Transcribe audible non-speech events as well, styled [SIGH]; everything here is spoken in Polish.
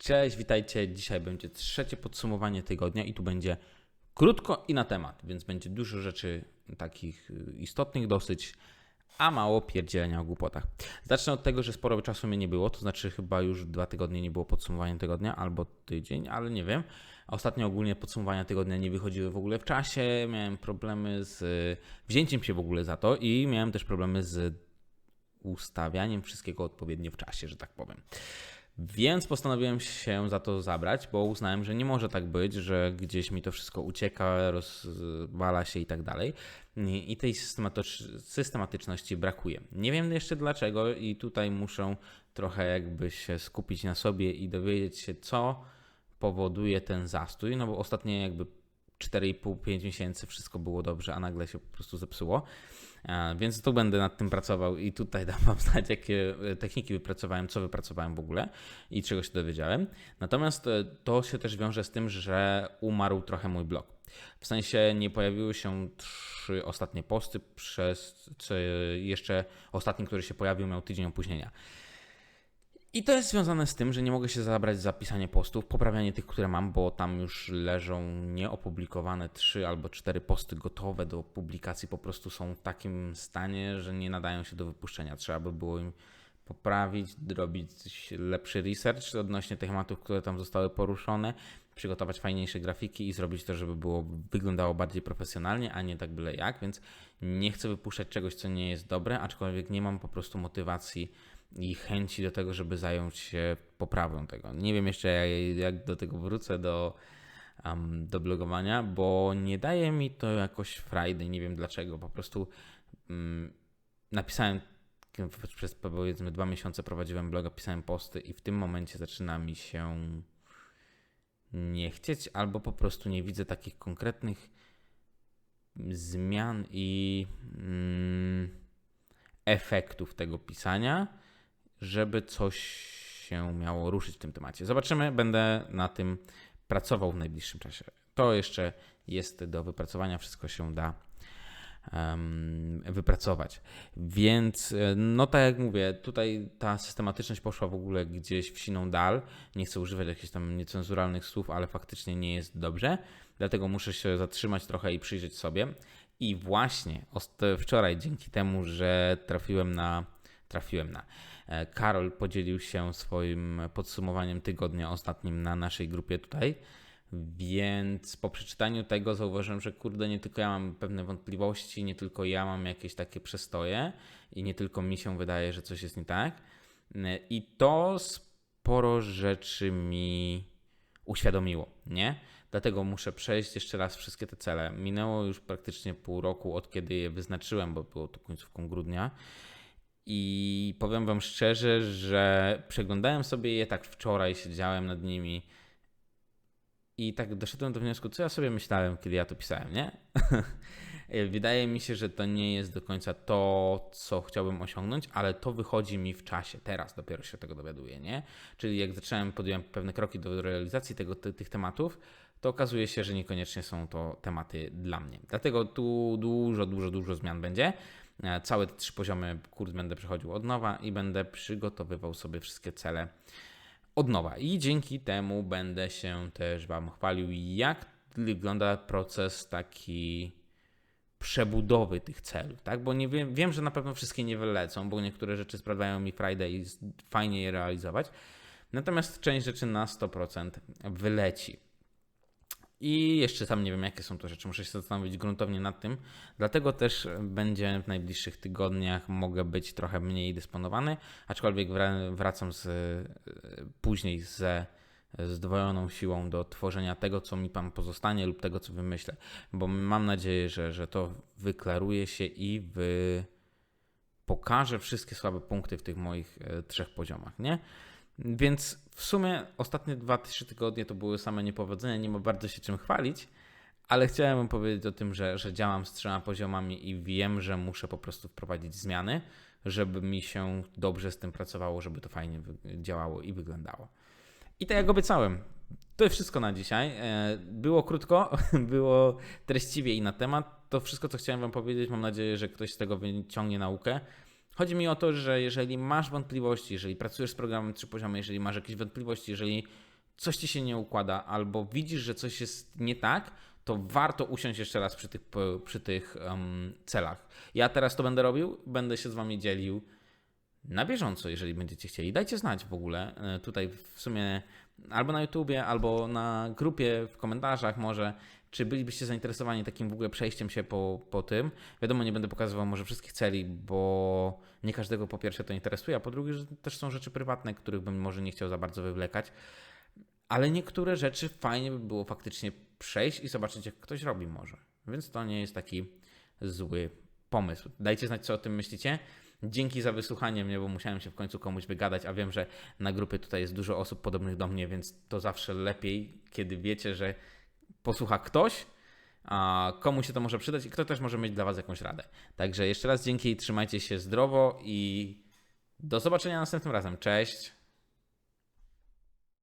Cześć, witajcie. Dzisiaj będzie trzecie podsumowanie tygodnia i tu będzie krótko i na temat, więc będzie dużo rzeczy takich y, istotnych dosyć, a mało pierdzielenia o głupotach. Zacznę od tego, że sporo czasu mnie nie było, to znaczy chyba już dwa tygodnie nie było podsumowania tygodnia, albo tydzień, ale nie wiem. Ostatnio ogólnie podsumowania tygodnia nie wychodziły w ogóle w czasie, miałem problemy z y, wzięciem się w ogóle za to i miałem też problemy z ustawianiem wszystkiego odpowiednio w czasie, że tak powiem. Więc postanowiłem się za to zabrać, bo uznałem, że nie może tak być, że gdzieś mi to wszystko ucieka, rozwala się i tak dalej. I tej systematyczności brakuje. Nie wiem jeszcze dlaczego, i tutaj muszę trochę jakby się skupić na sobie i dowiedzieć się, co powoduje ten zastój. No bo ostatnie jakby 4,5-5 miesięcy wszystko było dobrze, a nagle się po prostu zepsuło. Więc tu będę nad tym pracował i tutaj [LAUGHS] dam Wam znać, jakie e, techniki wypracowałem, co wypracowałem w ogóle i czego się dowiedziałem. Natomiast e, to się też wiąże z tym, że umarł trochę mój blog. W sensie nie pojawiły się trzy ostatnie posty, przez co jeszcze ostatni, który się pojawił, miał tydzień opóźnienia. I to jest związane z tym, że nie mogę się zabrać za pisanie postów, poprawianie tych, które mam, bo tam już leżą nieopublikowane trzy albo cztery posty gotowe do publikacji, po prostu są w takim stanie, że nie nadają się do wypuszczenia. Trzeba by było im poprawić, zrobić lepszy research odnośnie tych tematów, które tam zostały poruszone, przygotować fajniejsze grafiki i zrobić to, żeby było wyglądało bardziej profesjonalnie, a nie tak byle jak, więc nie chcę wypuszczać czegoś, co nie jest dobre, aczkolwiek nie mam po prostu motywacji i chęci do tego, żeby zająć się poprawą tego. Nie wiem jeszcze, jak do tego wrócę, do, um, do blogowania, bo nie daje mi to jakoś frajdy, nie wiem dlaczego. Po prostu um, napisałem przez powiedzmy dwa miesiące prowadziłem bloga, pisałem posty i w tym momencie zaczyna mi się nie chcieć, albo po prostu nie widzę takich konkretnych zmian i mm, efektów tego pisania żeby coś się miało ruszyć w tym temacie. Zobaczymy, będę na tym pracował w najbliższym czasie. To jeszcze jest do wypracowania, wszystko się da wypracować. Więc, e, no tak jak mówię, tutaj ta systematyczność poszła w ogóle gdzieś w siną dal. Nie chcę używać jakichś tam niecenzuralnych słów, ale faktycznie nie jest dobrze. Dlatego muszę się zatrzymać trochę i przyjrzeć sobie. I właśnie wczoraj, dzięki temu, że trafiłem na trafiłem na. E, Karol podzielił się swoim podsumowaniem tygodnia ostatnim na naszej grupie tutaj. Więc po przeczytaniu tego zauważyłem, że kurde, nie tylko ja mam pewne wątpliwości, nie tylko ja mam jakieś takie przestoje i nie tylko mi się wydaje, że coś jest nie tak. I to sporo rzeczy mi uświadomiło, nie? Dlatego muszę przejść jeszcze raz wszystkie te cele. Minęło już praktycznie pół roku od kiedy je wyznaczyłem, bo było to końcówką grudnia. I powiem Wam szczerze, że przeglądałem sobie je tak wczoraj, siedziałem nad nimi i tak doszedłem do wniosku, co ja sobie myślałem, kiedy ja to pisałem, nie? [LAUGHS] Wydaje mi się, że to nie jest do końca to, co chciałbym osiągnąć, ale to wychodzi mi w czasie. Teraz dopiero się tego dowiaduję, nie? Czyli jak zacząłem, podjąłem pewne kroki do realizacji tego, ty, tych tematów, to okazuje się, że niekoniecznie są to tematy dla mnie. Dlatego tu dużo, dużo, dużo zmian będzie. E, całe te trzy poziomy kurs będę przechodził od nowa i będę przygotowywał sobie wszystkie cele od nowa. I dzięki temu będę się też Wam chwalił, jak wygląda proces taki przebudowy tych celów, tak? Bo nie wiem, wiem, że na pewno wszystkie nie wylecą, bo niektóre rzeczy sprawiają mi Friday i fajnie je realizować. Natomiast część rzeczy na 100% wyleci. I jeszcze tam nie wiem, jakie są to rzeczy. Muszę się zastanowić gruntownie nad tym. Dlatego też będzie w najbliższych tygodniach mogę być trochę mniej dysponowany, aczkolwiek wracam z, później ze zdwojoną siłą do tworzenia tego, co mi tam pozostanie lub tego, co wymyślę. Bo mam nadzieję, że, że to wyklaruje się i wy pokaże wszystkie słabe punkty w tych moich e, trzech poziomach, nie? Więc w sumie ostatnie 2-3 tygodnie to były same niepowodzenia, nie ma bardzo się czym chwalić, ale chciałem powiedzieć o tym, że, że działam z trzema poziomami i wiem, że muszę po prostu wprowadzić zmiany, żeby mi się dobrze z tym pracowało, żeby to fajnie działało i wyglądało. I tak jak obiecałem, to jest wszystko na dzisiaj. E, było krótko, [LAUGHS] było treściwie i na temat. To wszystko, co chciałem Wam powiedzieć. Mam nadzieję, że ktoś z tego wyciągnie naukę. Chodzi mi o to, że jeżeli masz wątpliwości, jeżeli pracujesz z programem trzy poziomy, jeżeli masz jakieś wątpliwości, jeżeli coś ci się nie układa, albo widzisz, że coś jest nie tak, to warto usiąść jeszcze raz przy tych, przy tych em, celach. Ja teraz to będę robił, będę się z wami dzielił na bieżąco, jeżeli będziecie chcieli. Dajcie znać w ogóle e, tutaj w sumie albo na YouTubie, albo na grupie, w komentarzach może, czy bylibyście zainteresowani takim w ogóle przejściem się po, po tym. Wiadomo, nie będę pokazywał może wszystkich celi, bo nie każdego po pierwsze to interesuje, a po drugie, że też są rzeczy prywatne, których bym może nie chciał za bardzo wywlekać. Ale niektóre rzeczy fajnie by było faktycznie przejść i zobaczyć, jak ktoś robi może. Więc to nie jest taki zły pomysł. Dajcie znać, co o tym myślicie. Dzięki za wysłuchanie mnie, bo musiałem się w końcu komuś wygadać, a wiem, że na grupie tutaj jest dużo osób podobnych do mnie, więc to zawsze lepiej, kiedy wiecie, że posłucha ktoś, a komu się to może przydać i kto też może mieć dla Was jakąś radę. Także jeszcze raz dzięki, trzymajcie się zdrowo i do zobaczenia następnym razem. Cześć!